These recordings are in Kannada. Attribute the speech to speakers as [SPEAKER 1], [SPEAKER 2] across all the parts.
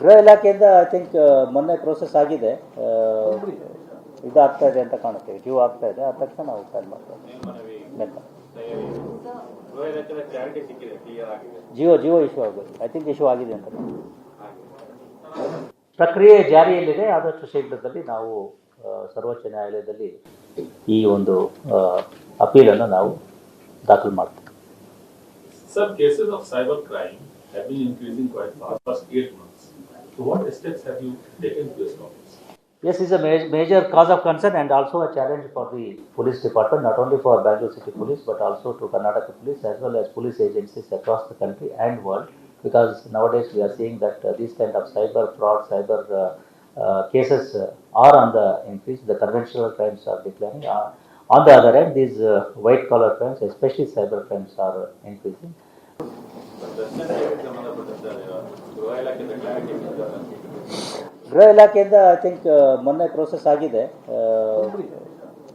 [SPEAKER 1] ಗೃಹ ಇಲಾಖೆಯಿಂದ
[SPEAKER 2] ಐ ಥಿಂಕ್ ಮೊನ್ನೆ ಪ್ರೋಸೆಸ್ ಆಗಿದೆ. ಇದು ಆಗ್ತಾ ಇದೆ ಅಂತ ಕಾಣುತ್ತೆ. ಡ್ಯೂ ಆಗ್ತಾ ಇದೆ. ಆದ ತಕ್ಷಣ ನಾವು ಫೈಲ್ ಮಾಡ್ತೇವೆ. ಜಿಯೋ ಜಿಯೋ ಇಶ್ಯೂ ಆಗೋದು. ಐ ಥಿಂಕ್ ಇಶ್ಯೂ ಆಗಿದೆ ಅಂತ ಪ್ರಕ್ರಿಯೆ ಜಾರಿಯಲ್ಲಿದೆ. ಆದಷ್ಟು ಶೀಘ್ರದಲ್ಲಿ ನಾವು ಸರ್ವೋಚ್ಚ ನ್ಯಾಯಾಲಯದಲ್ಲಿ ಈ ಒಂದು ಅಪೀಲನ್ನು ನಾವು ದಾಖಲು ಮಾಡ್ತೇವೆ.
[SPEAKER 3] Sir, cases of cyber crime have been increasing quite fast, past eight months. So what steps have you taken to stop this?
[SPEAKER 2] Yes, it's a ma- major cause of concern and also a challenge for the police department, not only for Bangalore City Police, but also to Karnataka Police as well as police agencies across the country and world. Because nowadays we are seeing that uh, these kind of cyber fraud, cyber uh, uh, cases uh, are on the increase. The conventional crimes are declining. Uh, on the other hand, these uh, white collar crimes, especially cyber crimes, are increasing.
[SPEAKER 1] ಗೃಹ ಇಲಾಖೆಯಿಂದ
[SPEAKER 2] ಐ ಥಿಂಕ್ ಮೊನ್ನೆ ಪ್ರೋಸೆಸ್ ಆಗಿದೆ. ಆ,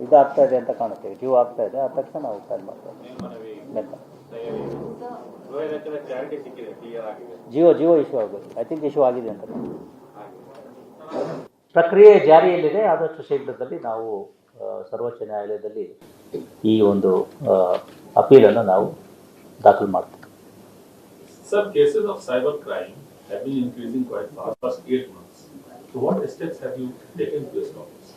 [SPEAKER 2] ಇದಾಗ್ತಾ ಇದೆ ಅಂತ ಕಾಣುತ್ತೆ. ಡ್ಯೂ ಆಗ್ತಾ ಇದೆ. ಆದ ತಕ್ಷಣ ನಾವು ಫೈಲ್ ಮಾಡ್ತೇವೆ. ಜಿಯೋ ಜಿಯೋ ಇಶ್ಯೂ ಆಗುತ್ತೆ ಐ ಥಿಂಕ್ ಇಶ್ಯೂ ಆಗಿದೆ ಅಂತ. ಪ್ರಕ್ರಿಯೆ ಜಾರಿಯಲ್ಲಿದೆ. ಆದಷ್ಟು ಶೀಘ್ರದಲ್ಲಿ ನಾವು ಸರ್ವೋಚ್ಚ ನ್ಯಾಯಾಲಯದಲ್ಲಿ ಈ ಒಂದು ಅಪೀಲನ್ನು ನಾವು ದಾಖಲು ಮಾಡ್ತೀವಿ
[SPEAKER 3] Sir, cases of cyber crime have been increasing quite fast, past eight months. So what steps have you taken to stop this?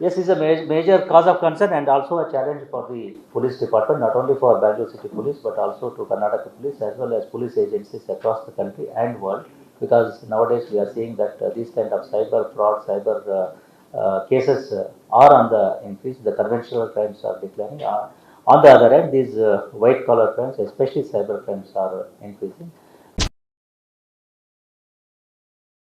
[SPEAKER 2] Yes, it's a ma- major cause of concern and also a challenge for the police department, not only for Bangalore City Police, but also to Karnataka Police as well as police agencies across the country and world. Because nowadays we are seeing that uh, these kind of cyber fraud, cyber uh, uh, cases uh, are on the increase. The conventional crimes are declining. Uh, on the other hand, these uh, white collar crimes, especially cyber crimes, are increasing.